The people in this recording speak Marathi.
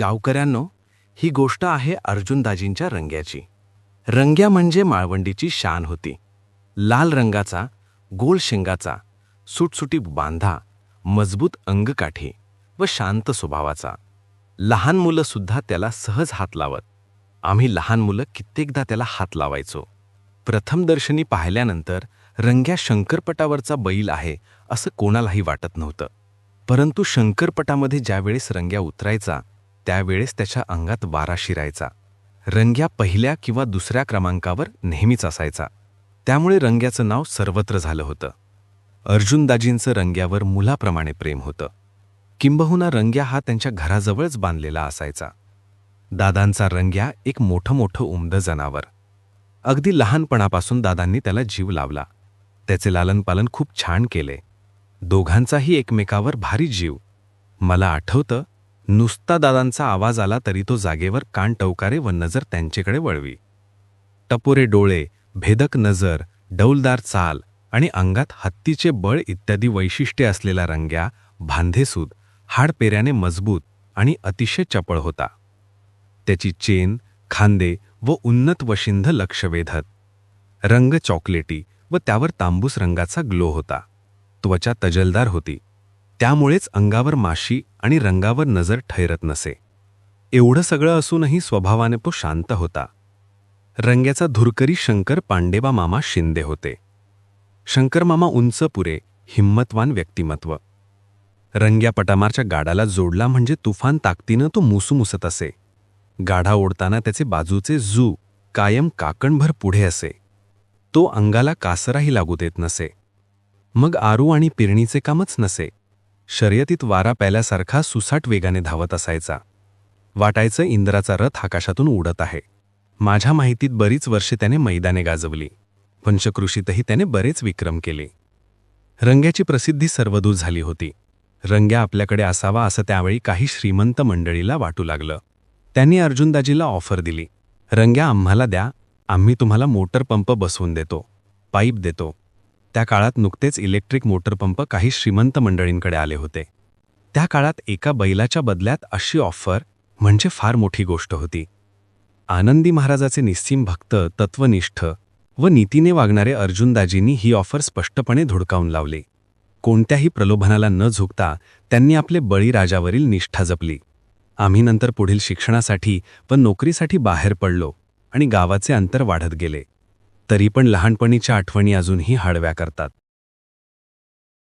गावकऱ्यांनो ही गोष्ट आहे अर्जुनदाजींच्या रंग्याची. रंग्या म्हणजे माळवंडीची शान होती. लाल रंगाचा गोल शेंगाचा सुटसुटी बांधा मजबूत अंगकाठी व शांत स्वभावाचा. लहान मुलं सुद्धा त्याला सहज हात लावत. आम्ही लहान मुलं कित्येकदा त्याला हात लावायचो. प्रथमदर्शनी पाहिल्यानंतर रंग्या शंकरपटावरचा बैल आहे असं कोणालाही वाटत नव्हतं. परंतु शंकरपटामध्ये ज्यावेळेस रंग्या उतरायचा त्यावेळेस त्याच्या अंगात वारा शिरायचा. रंग्या पहिल्या किंवा दुसऱ्या क्रमांकावर नेहमीच असायचा. त्यामुळे रंग्याचं नाव सर्वत्र झालं होतं. अर्जुनदाजींचं रंग्यावर मुलाप्रमाणे प्रेम होतं. किंबहुना रंग्या हा त्यांच्या घराजवळच बांधलेला असायचा. दादांचा रंग्या एक मोठं मोठं उमदं जनावर. अगदी लहानपणापासून दादांनी त्याला जीव लावला. त्याचे लालनपालन खूप छान केले. दोघांचाही एकमेकावर भारी जीव. मला आठवतं नुसता दादांचा आवाज आला तरी तो जागेवर कान टवकारे व नजर त्यांचेकडे वळवी. टपोरे डोळे भेदक नजर डौलदार चाल आणि अंगात हत्तीचे बळ इत्यादी वैशिष्ट्ये असलेला रंग्या भांधेसूद हाडपेऱ्याने मजबूत आणि अतिशय चपळ होता. त्याची चेन खांदे व उन्नत वशिंध लक्ष वेधत रंग चॉकलेटी व त्यावर तांबूस रंगाचा ग्लो होता. त्वचा तजलदार होती. त्यामुळेच अंगावर माशी आणि रंगावर नजर ठैरत नसे. एवढं सगळं असूनही स्वभावाने तो शांत होता. रंग्याचा धुरकरी शंकर पांडेबा मामा शिंदे होते. शंकर मामा उंच पुरे हिम्मतवान व्यक्तिमत्व. रंग्या पटामारच्या गाडाला जोडला म्हणजे तुफान ताकदीनं तो मुसूमुसत असे. गाढा ओढताना त्याचे बाजूचे जू कायम काकणभर पुढे असे. तो अंगाला कासराही लागू देत नसे. मग आरू आणि पिरणीचे कामच नसे. शर्यतीत वारा प्याल्यासारखा सुसाट वेगाने धावत असायचा. वाटायचं इंद्राचा रथ आकाशातून उडत आहे. माझ्या माहितीत बरीच वर्षे त्याने मैदाने गाजवली. पंचकृषीतही त्याने बरेच विक्रम केले. रंग्याची प्रसिद्धी सर्वदूर झाली होती. रंग्या आपल्याकडे असावा असं त्यावेळी काही श्रीमंत मंडळीला वाटू लागलं. त्यांनी अर्जुनदाजीला ऑफर दिली. रंग्या आम्हाला द्या. आम्ही तुम्हाला मोटर पंप बसवून देतो. पाईप देतो. त्या काळात नुकतेच इलेक्ट्रिक मोटरपंप काही श्रीमंत मंडळींकडे आले होते. त्या काळात एका बैलाच्या बदल्यात अशी ऑफर म्हणजे फार मोठी गोष्ट होती. आनंदी महाराजाचे निस्सीम भक्त तत्वनिष्ठ व नीतीने वागणारे अर्जुनदाजींनी ही ऑफर स्पष्टपणे धुडकावून लावली. कोणत्याही प्रलोभनाला न झुकता त्यांनी आपले बळीराजावरील निष्ठा जपली. आम्ही नंतर पुढील शिक्षणासाठी व नोकरीसाठी बाहेर पडलो आणि गावाचे अंतर वाढत गेले. तरी पण लहानपणीच्या आठवणी अजूनही हळव्या करतात.